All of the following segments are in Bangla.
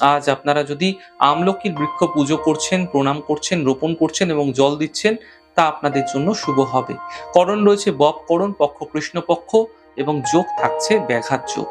আজ আপনারা যদি আমলকির বৃক্ষ পুজো করছেন, প্রণাম করছেন, রোপণ করছেন এবং জল দিচ্ছেন, তা আপনাদের জন্য শুভ হবে। করণ রয়েছে বপ করণ, পক্ষ কৃষ্ণপক্ষ এবং যোগ থাকছে ব্যাঘাত যোগ।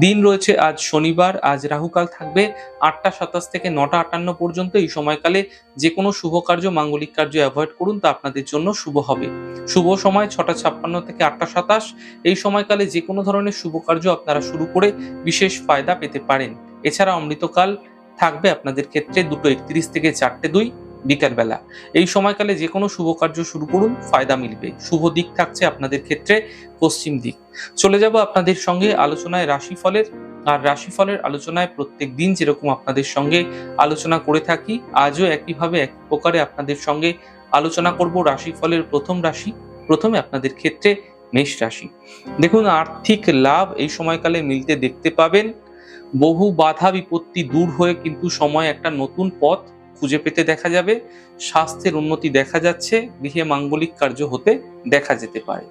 দিন রয়েছে আজ শনিবার, আজ রাহুকাল থাকবে আটটা সাতাশ থেকে নটা আটান্ন পর্যন্ত। এই সময়কালে যে কোনো শুভ কার্য, মাঙ্গলিক কার্য অ্যাভয়েড করুন, তা আপনাদের জন্য শুভ হবে। শুভ সময় ছটা ছাপ্পান্ন থেকে আটটা সাতাশ। এই সময়কালে যে কোনো ধরনের শুভ কার্য আপনারা শুরু করে বিশেষ ফায়দা পেতে পারেন। এছাড়া অমৃতকাল থাকবে আপনাদের ক্ষেত্রে দুটো একত্রিশ থেকে চারটে দুই বিকালবেলা এই সময়কালে যে কোনো শুভ কার্য শুরু করুন, ফায়দা মিলবে। শুভ দিক থাকছে আপনাদের ক্ষেত্রে পশ্চিম দিক। চলে যাব আপনাদের সঙ্গে আলোচনায় রাশিফলের। আর রাশিফলের আলোচনায় প্রত্যেক দিন যেরকম আপনাদের সঙ্গে আলোচনা করে থাকি, আজও একইভাবে এক প্রকারে আপনাদের সঙ্গে আলোচনা করব রাশিফলের প্রথম রাশি। প্রথমে আপনাদের ক্ষেত্রে মেষ রাশি। দেখুন, আর্থিক লাভ এই সময়কালে মিলতে দেখতে পাবেন। বহু বাধা বিপত্তি দূর হয়ে কিন্তু সময় একটা নতুন পথ খুঁজে পেতে দেখা যাবে। স্বাস্থ্যের উন্নতি দেখা যাচ্ছে, গৃহে মাঙ্গলিক কার্য হতে দেখা যেতে পারে।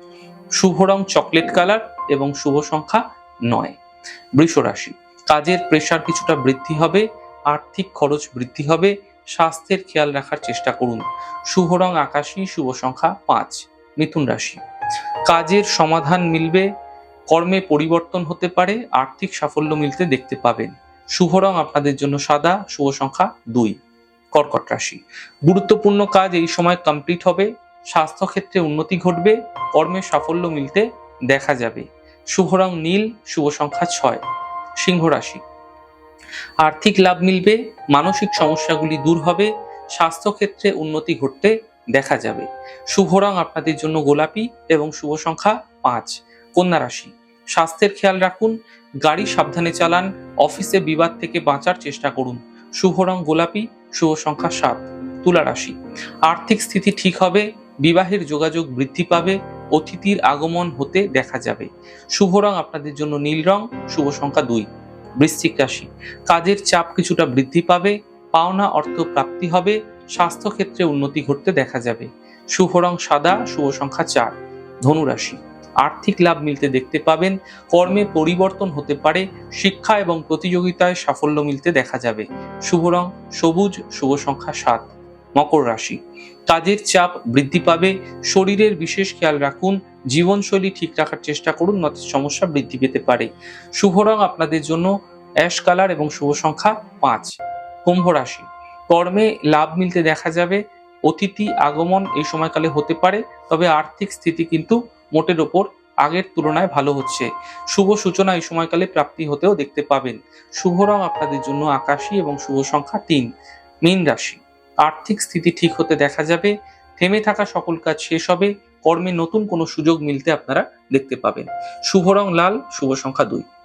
শুভ রং চকলেট কালার এবং শুভ সংখ্যা নয়। বৃষ রাশি কাজের প্রেশার কিছুটা বৃদ্ধি হবে, আর্থিক খরচ বৃদ্ধি হবে, স্বাস্থ্যের খেয়াল রাখার চেষ্টা করুন। শুভ রং আকাশী, শুভ সংখ্যা পাঁচ। মিথুন রাশি, কাজের সমাধান মিলবে কর্মে পরিবর্তন হতে পারে, আর্থিক সাফল্য মিলতে দেখতে পাবেন। শুভ রং আপনাদের জন্য সাদা, শুভ সংখ্যা দুই। কর্কট রাশি। গুরুত্বপূর্ণ কাজ এই সময় কমপ্লিট হবে, স্বাস্থ্যক্ষেত্রে উন্নতি ঘটবে, কর্মে সাফল্য মিলতে দেখা যাবে। শুভ রং নীল, শুভ সংখ্যা ছয়। সিংহ রাশি। আর্থিক লাভ মিলবে, মানসিক সমস্যাগুলি দূর হবে, স্বাস্থ্যক্ষেত্রে উন্নতি ঘটতে দেখা যাবে। শুভ রং আপনাদের জন্য গোলাপি এবং শুভ সংখ্যা পাঁচ। কন্যা রাশি। স্বাস্থ্যের খেয়াল রাখুন, গাড়ি সাবধানে চালান, অফিসে বিবাদ থেকে বাঁচার চেষ্টা করুন। শুভ রং গোলাপি, শুভ সংখ্যা সাত, তুলা রাশি। আর্থিক স্থিতি ঠিক হবে, বিবাহের যোগাযোগ বৃদ্ধি পাবে, অতিথির আগমন হতে দেখা যাবে। শুভ রং আপনাদের জন্য নীল রং, শুভ সংখ্যা দুই, বৃশ্চিক রাশি। কাজের চাপ কিছুটা বৃদ্ধি পাবে, পাওনা অর্থ প্রাপ্তি হবে, স্বাস্থ্যক্ষেত্রে উন্নতি ঘটতে দেখা যাবে। শুভ রং সাদা, শুভ সংখ্যা চার, ধনু রাশি। আর্থিক লাভ মিলতে দেখতে পাবেন, কর্মে পরিবর্তন হতে পারে, শিক্ষা এবং প্রতিযোগিতায় সাফল্য মিলতে দেখা যাবে। শুভ রং, সবুজ, শুভ সংখ্যা সাত, মকর রাশি। কাজের চাপ বৃদ্ধি পাবে, শরীরের বিশেষ খেয়াল রাখুন, জীবনশৈলী ঠিক রাখার চেষ্টা করুন নয়তো সমস্যা বৃদ্ধি পেতে পারে। শুভ রং আপনাদের জন্য অ্যাশ কালার এবং শুভ সংখ্যা পাঁচ, কুম্ভ রাশি। কর্মে লাভ মিলতে দেখা যাবে, অতিথি আগমন এই সময়কালে হতে পারে, তবে আর্থিক স্থিতি কিন্তু মোটের ওপর আগের তুলনায় ভালো হচ্ছে। শুভ সূচনা এই সময়কালে প্রাপ্তি হতেও দেখতে পাবেন। শুভ রং আপনাদের জন্য আকাশি এবং শুভ সংখ্যা তিন, মীন রাশি। আর্থিক স্থিতি ঠিক হতে দেখা যাবে। থেমে থাকা সকল কাজ শেষ হবে। কর্মে নতুন কোনো সুযোগ মিলতে আপনারা দেখতে পাবেন। শুভ রং লাল, শুভ সংখ্যা দুই।